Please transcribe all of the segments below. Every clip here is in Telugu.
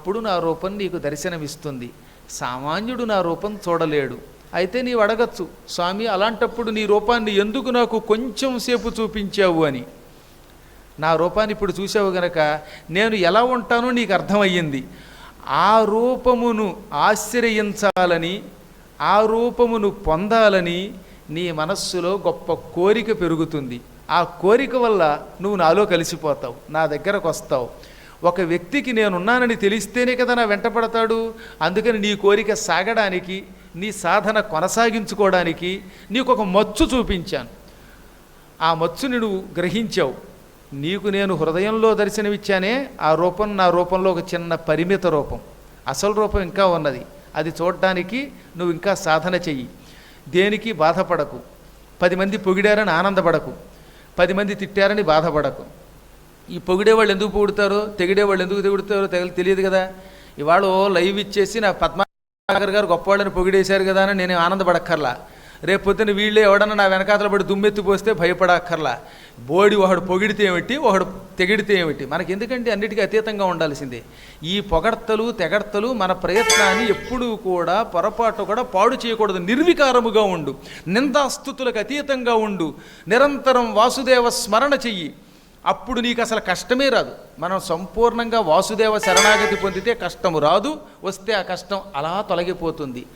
అప్పుడు నా రూపం నీకు దర్శనమిస్తుంది. సామాన్యుడు నా రూపం చూడలేడు. అయితే నీవు అడగచ్చు స్వామి అలాంటప్పుడు నీ రూపాన్ని ఎందుకు నాకు కొంచెం సేపు చూపించావు? అని. నా రూపాన్ని ఇప్పుడు చూసావు గనక నేను ఎలా ఉంటానో నీకు అర్థమయ్యింది. ఆ రూపమును ఆశ్రయించాలని ఆ రూపమును పొందాలని నీ మనస్సులో గొప్ప కోరిక పెరుగుతుంది. ఆ కోరిక వల్ల నువ్వు నాలో కలిసిపోతావు నా దగ్గరకు వస్తావు. ఒక వ్యక్తికి నేనున్నానని తెలిస్తేనే కదా నా వెంటపడతాడు అందుకని నీ కోరిక సాగడానికి నీ సాధన కొనసాగించుకోవడానికి నీకు ఒక మచ్చు చూపించాను. ఆ మచ్చుని నువ్వు గ్రహించావు. నీకు నేను హృదయంలో దర్శనమిచ్చానే ఆ రూపం నా రూపంలో ఒక చిన్న పరిమిత రూపం. అసలు రూపం ఇంకా ఉన్నది. అది చూడడానికి నువ్వు ఇంకా సాధన చెయ్యి. దేనికి బాధపడకు. పది మంది పొగిడారని ఆనందపడకు. పది మంది తిట్టారని బాధపడకు. ఈ పొగిడేవాళ్ళు ఎందుకు పొగుడుతారో తెగిడేవాళ్ళు ఎందుకు తెగుడుతారో తెగ తెలియదు కదా. ఇవాళ లైవ్ ఇచ్చేసి నా పద్మాకర్ గారు గొప్పవాళ్ళని పొగిడేశారు కదా అని నేను ఆనందపడక్కర్లా. రేపు పొద్దున వీళ్ళే ఎవడన్నా నా వెనకాతల పడి దుమ్మెత్తిపోస్తే భయపడక్కర్లా. బోడి ఒకడు పొగిడితే ఏమిటి ఒకడు తెగిడితే ఏమిటి? మనకి ఎందుకంటే అన్నిటికీ అతీతంగా ఉండాల్సిందే. ఈ పొగడ్తలు తెగడ్తలు మన ప్రయత్నాన్ని ఎప్పుడూ కూడా పొరపాటు కూడా పాడు చేయకూడదు. నిర్వికారముగా ఉండు. నిందాస్తుతులకు అతీతంగా ఉండు. నిరంతరం వాసుదేవ స్మరణ చెయ్యి. అప్పుడు నీకు అసలు కష్టమే రాదు. మనం సంపూర్ణంగా వాసుదేవ శరణాగతి పొందితే కష్టము రాదు. వస్తే ఆ కష్టం అలా తొలగిపోతుంది.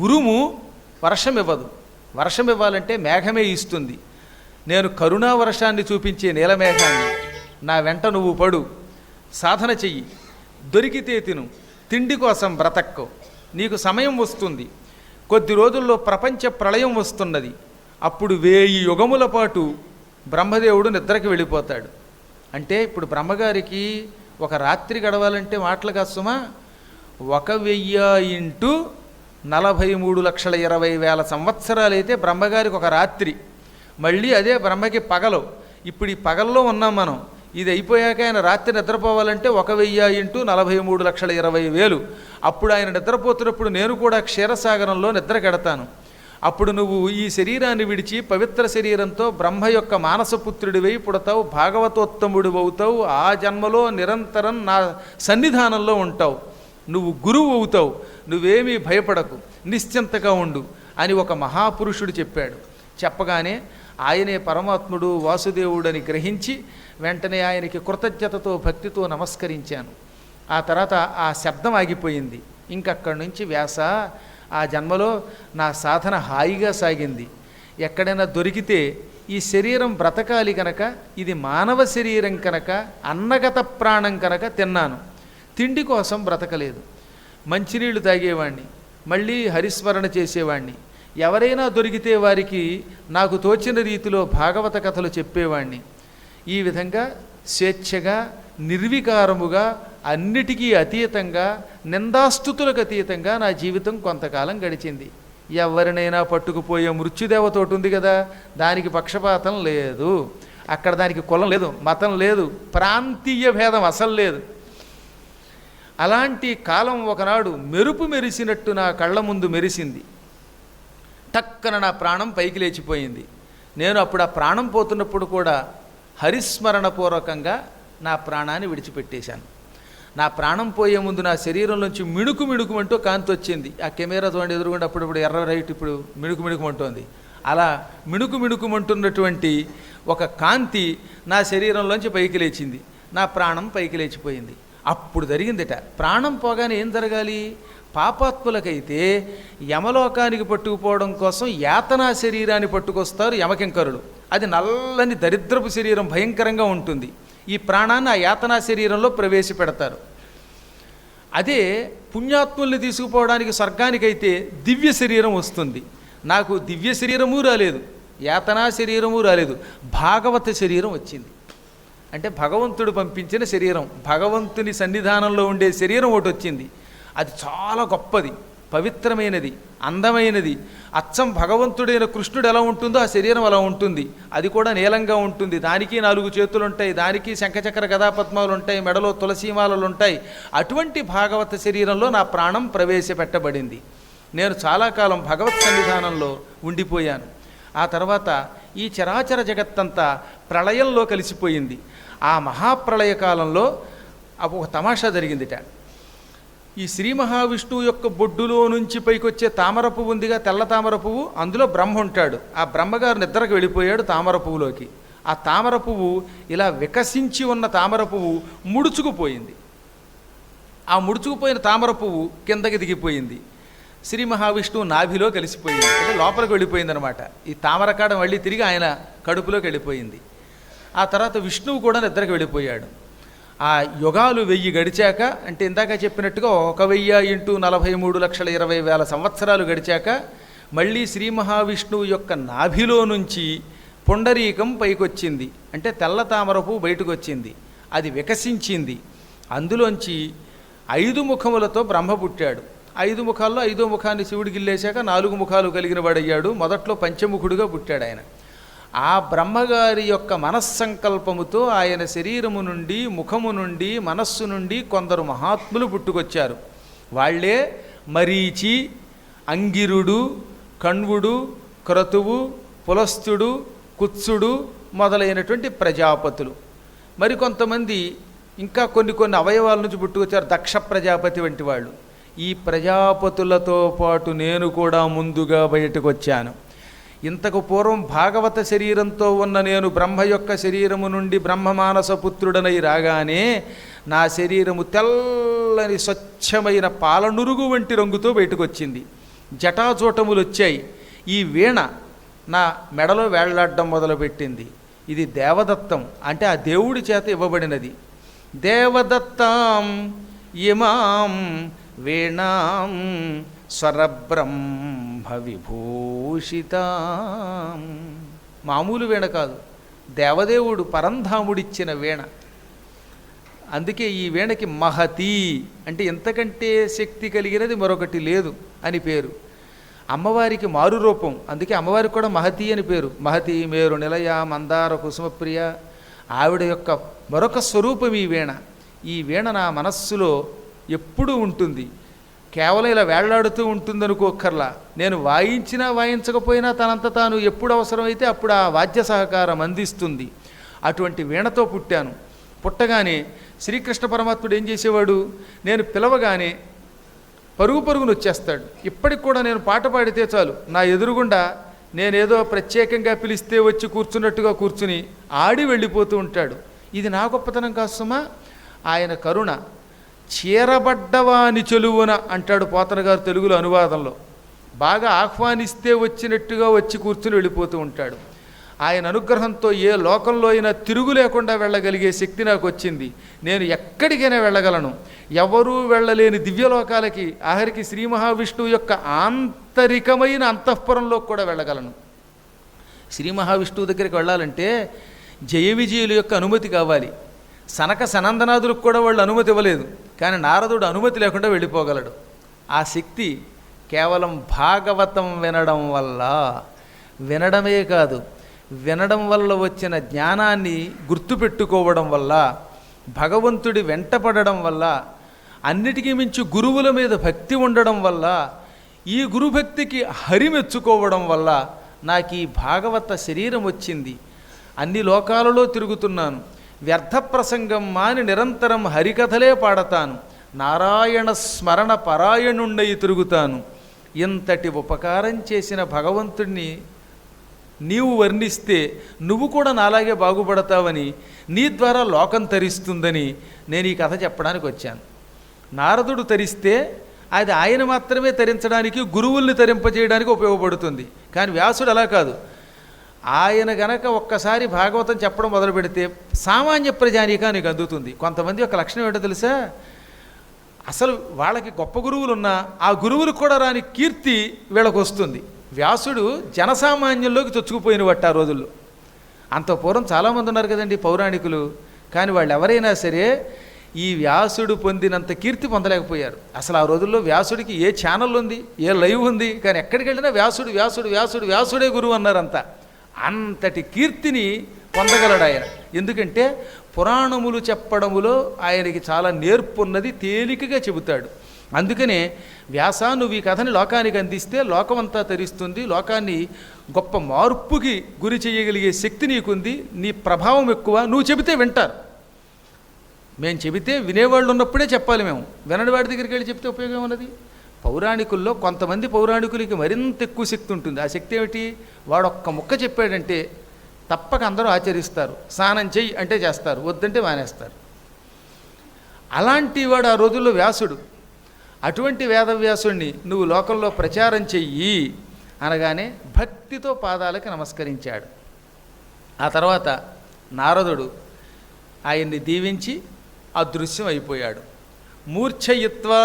ఉరుము వర్షం ఇవ్వదు వర్షం ఇవ్వాలంటే మేఘమే ఇస్తుంది నేను కరుణా వర్షాన్ని చూపించే నీలమేఘాన్ని నా వెంట నువ్వు పడు. సాధన చెయ్యి. దొరికితే తిను. తిండి కోసం బ్రతక్కో. నీకు సమయం వస్తుంది. కొద్ది రోజుల్లో ప్రపంచ ప్రళయం వస్తున్నది. అప్పుడు వేయి యుగముల పాటు బ్రహ్మదేవుడు నిద్రకి వెళ్ళిపోతాడు. అంటే ఇప్పుడు బ్రహ్మగారికి ఒక రాత్రి గడవాలంటే మాటలు కాదు ఒక వెయ్యి ఇంటూ నలభై మూడు లక్షల ఇరవై వేల సంవత్సరాలైతే బ్రహ్మగారికి ఒక రాత్రి. మళ్ళీ అదే బ్రహ్మకి పగలు. ఇప్పుడు ఈ పగల్లో ఉన్నాం మనం. ఇది అయిపోయాక ఆయన రాత్రి నిద్రపోవాలంటే ఒక వెయ్యి ఇంటూ నలభై మూడు లక్షల ఇరవై వేలు. అప్పుడు ఆయన నిద్రపోతున్నప్పుడు నేను కూడా క్షీరసాగరంలో నిద్ర కెడతాను అప్పుడు నువ్వు ఈ శరీరాన్ని విడిచి పవిత్ర శరీరంతో బ్రహ్మ యొక్క మానసపుత్రుడివై పుడతావు భాగవతోత్తముడు అవుతావు ఆ జన్మలో నిరంతరం నా సన్నిధానంలో ఉంటావు. నువ్వు గురువు అవుతావు నువ్వేమీ భయపడకు నిశ్చింతగా ఉండు అని ఒక మహాపురుషుడు చెప్పాడు. చెప్పగానే ఆయనే పరమాత్ముడు వాసుదేవుడని గ్రహించి వెంటనే ఆయనకి కృతజ్ఞతతో భక్తితో నమస్కరించాను. ఆ తర్వాత ఆ శబ్దం ఆగిపోయింది. ఇంకక్కడి నుంచి వ్యాస ఆ జన్మలో నా సాధన హాయిగా సాగింది. ఎక్కడైనా దొరికితే ఈ శరీరం బ్రతకాలి కనుక ఇది మానవ శరీరం కనుక అన్నగత ప్రాణం కనుక తిన్నాను. తిండి కోసం బ్రతకలేదు. మంచినీళ్ళు తాగేవాణ్ణి మళ్ళీ హరిస్మరణ చేసేవాణ్ణి. ఎవరైనా దొరికితే వారికి నాకు తోచిన రీతిలో భాగవత కథలు చెప్పేవాణ్ణి. ఈ విధంగా స్వేచ్ఛగా నిర్వికారముగా అన్నిటికీ అతీతంగా నిందాస్తుతులకు అతీతంగా నా జీవితం కొంతకాలం గడిచింది. ఎవరినైనా పట్టుకుపోయే మృత్యుదేవతోటి ఉంది కదా దానికి పక్షపాతం లేదు. అక్కడ దానికి కులం లేదు మతం లేదు ప్రాంతీయ భేదం అసలు లేదు. అలాంటి కాలం ఒకనాడు మెరుపు మెరిసినట్టు నా కళ్ళ ముందు మెరిసింది. టక్కన నా ప్రాణం పైకి లేచిపోయింది. నేను అప్పుడు ఆ ప్రాణం పోతున్నప్పుడు కూడా హరిస్మరణపూర్వకంగా నా ప్రాణాన్ని విడిచిపెట్టేశాను. నా ప్రాణం పోయే ముందు నా శరీరంలోంచి మిణుకు మిణుకుమంటూ కాంతి వచ్చింది. ఆ కెమెరా చూడండి ఎదురుగుండా అప్పుడప్పుడు ఎర్ర రైట్ ఇప్పుడు మిణుకు మిణుకుమంటోంది అలా మిణుకు మిణుకుమంటున్నటువంటి ఒక కాంతి నా శరీరంలోంచి పైకి లేచింది. నా ప్రాణం పైకి లేచిపోయింది. అప్పుడు జరిగిందిట. ప్రాణం పోగానే ఏం జరగాలి? పాపాత్ములకైతే యమలోకానికి పట్టుకుపోవడం కోసం యాతనా శరీరాన్ని పట్టుకొస్తారు యమకింకరులు అది నల్లని దరిద్రపు శరీరం భయంకరంగా ఉంటుంది. ఈ ప్రాణాన్ని ఆ యాతనా శరీరంలో ప్రవేశపెడతారు. అదే పుణ్యాత్ముల్ని తీసుకుపోవడానికి స్వర్గానికైతే దివ్య శరీరం వస్తుంది. నాకు దివ్య శరీరము రాలేదు యాతనా శరీరము రాలేదు భాగవత శరీరం వచ్చింది. అంటే భగవంతుడు పంపించిన శరీరం భగవంతుని సన్నిధానంలో ఉండే శరీరం ఒకటి వచ్చింది. అది చాలా గొప్పది. పవిత్రమైనది అందమైనది. అచ్చం భగవంతుడైన కృష్ణుడు ఎలా ఉంటుందో ఆ శరీరం అలా ఉంటుంది. అది కూడా నీలంగా ఉంటుంది. దానికి నాలుగు చేతులు ఉంటాయి దానికి శంఖచక్ర గదాపద్మాలు ఉంటాయి మెడలో తులసీమాలలు ఉంటాయి అటువంటి భాగవత శరీరంలో నా ప్రాణం ప్రవేశపెట్టబడింది. నేను చాలా కాలం భగవత్ సన్నిధానంలో ఉండిపోయాను. ఆ తర్వాత ఈ చరాచర జగత్తంతా ప్రళయంలో కలిసిపోయింది. ఆ మహాప్రళయ కాలంలో ఒక తమాషా జరిగిందిట. ఈ శ్రీ మహావిష్ణువు యొక్క బొడ్డులో నుంచి పైకొచ్చే తామర పువ్వు ఉందిగా తెల్ల తామర పువ్వు. అందులో బ్రహ్మ ఉంటాడు. ఆ బ్రహ్మగారు నిద్రకు వెళ్ళిపోయాడు తామర పువ్వులోకి. ఆ తామర పువ్వు ఇలా వికసించి ఉన్న తామర పువ్వు ముడుచుకుపోయింది. ఆ ముడుచుకుపోయిన తామర పువ్వు కిందకి దిగిపోయింది. శ్రీ మహావిష్ణువు నాభిలో కలిసిపోయింది. అంటే లోపలికి వెళ్ళిపోయింది అనమాట ఈ తామరకాడ మళ్ళీ తిరిగి ఆయన కడుపులోకి వెళ్ళిపోయింది. ఆ తర్వాత విష్ణువు కూడా నిద్రకు వెళ్ళిపోయాడు. ఆ యుగాలు వెయ్యి గడిచాక అంటే ఇందాక చెప్పినట్టుగా ఒక వెయ్యి ఇంటూ నలభై మూడు లక్షల ఇరవై వేల సంవత్సరాలు గడిచాక మళ్ళీ శ్రీ మహావిష్ణువు యొక్క నాభిలో నుంచి పుండరీకం పైకొచ్చింది. అంటే తెల్ల తామరపు బయటకు వచ్చింది అది వికసించింది. అందులోంచి ఐదు ముఖములతో బ్రహ్మ పుట్టాడు. ఐదు ముఖాల్లో ఐదో ముఖాన్ని శివుడికి గిల్లేశాక నాలుగు ముఖాలు కలిగిన వాడయ్యాడు. మొదట్లో పంచముఖుడుగా పుట్టాడు ఆయన ఆ బ్రహ్మగారి యొక్క మనస్సంకల్పముతో ఆయన శరీరము నుండి ముఖము నుండి మనస్సు నుండి కొందరు మహాత్ములు పుట్టుకొచ్చారు. వాళ్ళే మరీచి అంగిరుడు కణ్వుడు క్రతువు పులస్తుడు కుత్సుడు మొదలైనటువంటి ప్రజాపతులు. మరికొంతమంది ఇంకా కొన్ని కొన్ని అవయవాల నుంచి పుట్టుకొచ్చారు దక్ష ప్రజాపతి వంటి వాళ్ళు. ఈ ప్రజాపతులతో పాటు నేను కూడా ముందుగా బయటకు వచ్చాను ఇంతకు పూర్వం భాగవత శరీరంతో ఉన్న నేను బ్రహ్మ యొక్క శరీరము నుండి బ్రహ్మమానస పుత్రుడనై రాగానే నా శరీరము తెల్లని స్వచ్ఛమైన పాలనురుగు వంటి రంగుతో బయటకు వచ్చింది జటాజూటములు వచ్చాయి ఈ వీణ నా మెడలో వేళ్ళాడడం మొదలుపెట్టింది. ఇది దేవదత్తం అంటే ఆ దేవుడి చేత ఇవ్వబడినది. దేవదత్తాం ఇమాం వీణాం స్వరబ్రహ్మ విభూషిత మామూలు వీణ కాదు. దేవదేవుడు పరంధాముడిచ్చిన వీణ. అందుకే ఈ వీణకి మహతి అంటే ఇంతకంటే శక్తి కలిగినది మరొకటి లేదు అని పేరు. అమ్మవారికి మారు రూపం. అందుకే అమ్మవారికి కూడా మహతి అని పేరు. మహతి మేరు నిలయ మందార కుసుమప్రియ. ఆవిడ యొక్క మరొక స్వరూపం ఈ వీణ. ఈ వీణ నా మనస్సులో ఎప్పుడూ ఉంటుంది. కేవలం ఇలా వేళ్ళాడుతూ ఉంటుందనుకోక్కర్లా నేను వాయించినా వాయించకపోయినా తనంత తాను ఎప్పుడు అవసరమైతే అప్పుడు ఆ వాద్య సహకారం అందిస్తుంది. అటువంటి వీణతో పుట్టాను. పుట్టగానే శ్రీకృష్ణ పరమాత్ముడు ఏం చేసేవాడు? నేను పిలవగానే పరుగు పరుగును వచ్చేస్తాడు. ఇప్పటికి కూడా నేను పాట పాడితే చాలు. నా ఎదురుగుండా నేనేదో ప్రత్యేకంగా పిలిస్తే వచ్చి కూర్చున్నట్టుగా కూర్చుని ఆడి వెళ్ళిపోతూ ఉంటాడు. ఇది నా గొప్పతనం కాసుమా ఆయన కరుణ. చీరబడ్డవాని చెలువున అంటాడు పోతన గారు తెలుగులో అనువాదంలో. బాగా ఆహ్వానిస్తే వచ్చినట్టుగా వచ్చి కూర్చుని వెళ్ళిపోతూ ఉంటాడు. ఆయన అనుగ్రహంతో ఏ లోకంలో అయినా తిరుగు లేకుండా వెళ్ళగలిగే శక్తి నాకు వచ్చింది. నేను ఎక్కడికైనా వెళ్ళగలను. ఎవరూ వెళ్ళలేని దివ్యలోకాలకి ఆఖరికి శ్రీ మహావిష్ణువు యొక్క ఆంతరికమైన అంతఃపురంలో కూడా వెళ్ళగలను. శ్రీ మహావిష్ణువు దగ్గరికి వెళ్ళాలంటే జయ విజయుల యొక్క అనుమతి కావాలి. సనక సనందనాథులకు కూడా వాళ్ళు అనుమతి ఇవ్వలేదు. కానీ నారదుడు అనుమతి లేకుండా వెళ్ళిపోగలడు. ఆ శక్తి కేవలం భాగవతం వినడం వల్ల వినడమే కాదు వినడం వల్ల వచ్చిన జ్ఞానాన్ని గుర్తుపెట్టుకోవడం వల్ల భగవంతుడి వెంటపడడం వల్ల అన్నిటికీ మించి గురువుల మీద భక్తి ఉండడం వల్ల ఈ గురుభక్తికి హరి మెచ్చుకోవడం వల్ల నాకు ఈ భాగవత శరీరం వచ్చింది. అన్ని లోకాలలో తిరుగుతున్నాను. వ్యర్థ ప్రసంగం మాని నిరంతరం హరికథలే పాడతాను. నారాయణ స్మరణ పరాయణుండై తిరుగుతాను. ఇంతటి ఉపకారం చేసిన భగవంతుణ్ణి నీవు వర్ణిస్తే నువ్వు కూడా నాలాగే బాగుపడతావని నీ ద్వారా లోకం తరిస్తుందని నేను ఈ కథ చెప్పడానికి వచ్చాను. నారదుడు తరిస్తే అది ఆయన మాత్రమే తరించడానికి గురువుల్ని తరింపజేయడానికి ఉపయోగపడుతుంది. కానీ వ్యాసుడు అలా కాదు. ఆయన గనక ఒక్కసారి భాగవతం చెప్పడం మొదలు పెడితే సామాన్య ప్రజానీకానికి అందుతుంది. కొంతమంది ఒక లక్షణం ఏంటో తెలుసా? అసలు వాళ్ళకి గొప్ప గురువులు ఉన్నా ఆ గురువులు కూడా రాని కీర్తి వీళ్ళకు వస్తుంది. వ్యాసుడు జనసామాన్యంలోకి చొచ్చుకుపోయిన వట్ట ఆ రోజుల్లో. అంత పూర్వం చాలామంది ఉన్నారు కదండి పౌరాణికులు. కానీ వాళ్ళు ఎవరైనా సరే ఈ వ్యాసుడు పొందినంత కీర్తి పొందలేకపోయారు. అసలు ఆ రోజుల్లో వ్యాసుడికి ఏ ఛానల్ ఉంది? ఏ లైవ్ ఉంది? కానీ ఎక్కడికి వెళ్ళినా వ్యాసుడు వ్యాసుడు వ్యాసుడు వ్యాసుడే గురువు అన్నారంతా. అంతటి కీర్తిని పొందగలడు ఆయన. ఎందుకంటే పురాణములు చెప్పడములో ఆయనకి చాలా నేర్పున్నది తేలికగా చెబుతాడు. అందుకనే వ్యాస నువ్వు ఈ కథని లోకానికి అందిస్తే లోకమంతా తరిస్తుంది లోకాన్ని గొప్ప మార్పుకి గురి చేయగలిగే శక్తి నీకుంది నీ ప్రభావం ఎక్కువ నువ్వు చెబితే వింటారు. మేము చెబితే వినేవాళ్ళు ఉన్నప్పుడే చెప్పాలి మేము. వినని వాడి దగ్గరికి వెళ్ళి చెప్తే ఉపయోగం ఉన్నది పౌరాణికుల్లో కొంతమంది పౌరాణికులకి మరింత ఎక్కువ శక్తి ఉంటుంది. ఆ శక్తి ఏమిటి? వాడు ఒక్క ముక్క చెప్పాడంటే తప్పక అందరూ ఆచరిస్తారు. స్నానం చెయ్యి అంటే చేస్తారు. వద్దంటే మానేస్తారు. అలాంటి వాడు ఆ రోజుల్లో వ్యాసుడు. అటువంటి వేదవ్యాసుడిని నువ్వు లోకంలో ప్రచారం చెయ్యి అనగానే భక్తితో పాదాలకి నమస్కరించాడు. ఆ తర్వాత నారదుడు ఆయన్ని దీవించి అదృశ్యం అయిపోయాడు మూర్ఛయిత్వా